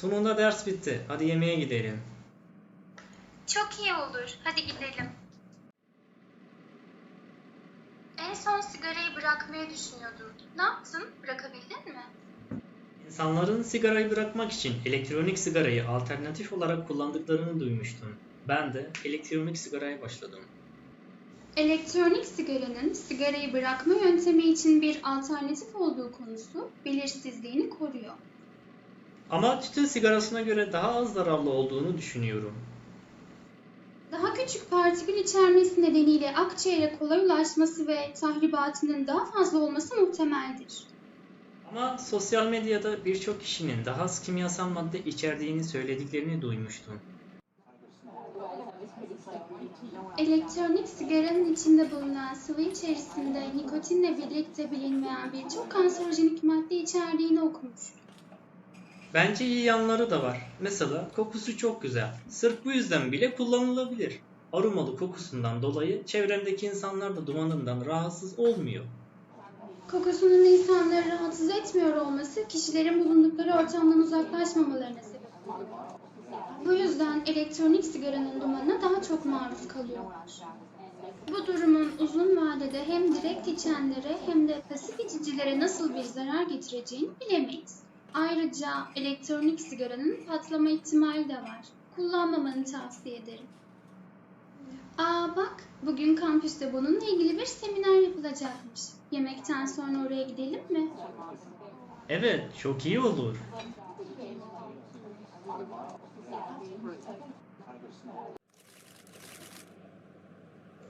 Sonunda ders bitti. Hadi yemeğe gidelim. Çok iyi olur. Hadi gidelim. En son sigarayı bırakmayı düşünüyordun. Ne yaptın? Bırakabildin mi? İnsanların sigarayı bırakmak için elektronik sigarayı alternatif olarak kullandıklarını duymuştum. Ben de elektronik sigaraya başladım. Elektronik sigaranın sigarayı bırakma yöntemi için bir alternatif olduğu konusu belirsizliğini koruyor. Ama tütün sigarasına göre daha az zararlı olduğunu düşünüyorum. Daha küçük partikül içermesi nedeniyle akciğere kolay ulaşması ve tahribatının daha fazla olması muhtemeldir. Ama sosyal medyada birçok kişinin daha az kimyasal madde içerdiğini söylediklerini duymuştum. Elektronik sigaranın içinde bulunan sıvı içerisinde nikotinle birlikte bilinmeyen birçok kanserojenik madde içerdiğini okumuştum. Bence iyi yanları da var. Mesela kokusu çok güzel. Sırf bu yüzden bile kullanılabilir. Aromalı kokusundan dolayı çevremdeki insanlar da dumanından rahatsız olmuyor. Kokusunun insanları rahatsız etmiyor olması kişilerin bulundukları ortamdan uzaklaşmamalarına sebep oluyor. Bu yüzden elektronik sigaranın dumanına daha çok maruz kalıyorlar. Bu durumun uzun vadede hem direkt içenlere hem de pasif içicilere nasıl bir zarar getireceğini bilemeyiz. Ayrıca elektronik sigaranın patlama ihtimali de var. Kullanmamanı tavsiye ederim. Aa bak, bugün kampüste bununla ilgili bir seminer yapılacakmış. Yemekten sonra oraya gidelim mi? Evet, çok iyi olur.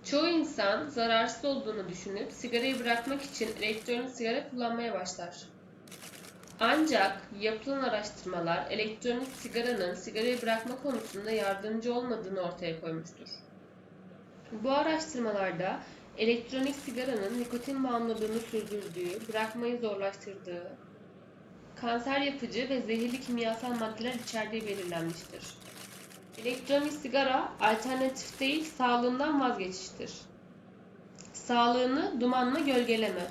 Çoğu insan zararsız olduğunu düşünüp sigarayı bırakmak için elektronik sigara kullanmaya başlar. Ancak yapılan araştırmalar elektronik sigaranın sigarayı bırakma konusunda yardımcı olmadığını ortaya koymuştur. Bu araştırmalarda elektronik sigaranın nikotin bağımlılığını sürdürdüğü, bırakmayı zorlaştırdığı, kanser yapıcı ve zehirli kimyasal maddeler içerdiği belirlenmiştir. Elektronik sigara alternatif değil, sağlığından vazgeçiştir. Sağlığını dumanla gölgeleme.